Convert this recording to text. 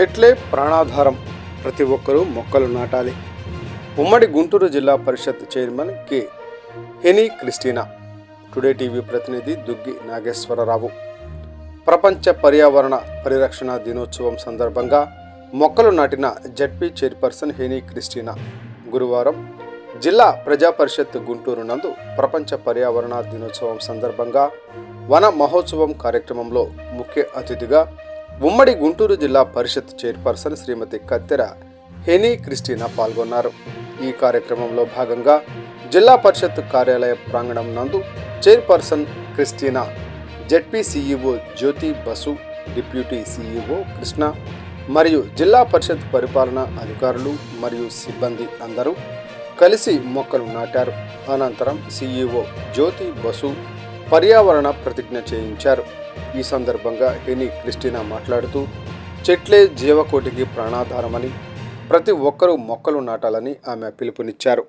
చెట్లే ప్రాణాధారం. ప్రతి ఒక్కరూ మొక్కలు నాటాలి. ఉమ్మడి Guntur Zilla Parishad chairman K. Heny Christina. Today TV ప్రతినిధి దుగ్గి నాగేశ్వరరావు. ప్రపంచ పర్యావరణ పరిరక్షణ దినోత్సవం సందర్భంగా మొక్కలు నాటిన జడ్పీ చైర్పర్సన్ హెనీ క్రిస్టినా. గురువారం జిల్లా ప్రజా పరిషత్ గుంటూరు నందు ప్రపంచ పర్యావరణ దినోత్సవం సందర్భంగా వన మహోత్సవం కార్యక్రమంలో ముఖ్య అతిథిగా ఉమ్మడి గుంటూరు జిల్లా పరిషత్ చైర్పర్సన్ శ్రీమతి కత్తెర హెనీ క్రిస్టినా పాల్గొన్నారు. ఈ కార్యక్రమంలో భాగంగా జిల్లా పరిషత్ కార్యాలయ ప్రాంగణం నందు chairperson Christina ZP CEO Jyothi Basu deputy CEO Krishna మరియు జిల్లా పరిషత్ పరిపాలనా అధికారులు మరియు సిబ్బంది అందరూ కలిసి మొక్కలు నాటారు. అనంతరం సీఈఓ జ్యోతి బసు పర్యావరణ ప్రతిజ్ఞ చేయించారు. ఈ సందర్భంగా హెనీ క్రిస్టినా మాట్లాడుతూ చెట్లే జీవకోటికి ప్రాణాధారమని ప్రతి ఒక్కరూ మొక్కలు నాటాలని ఆమె పిలుపునిచ్చారు.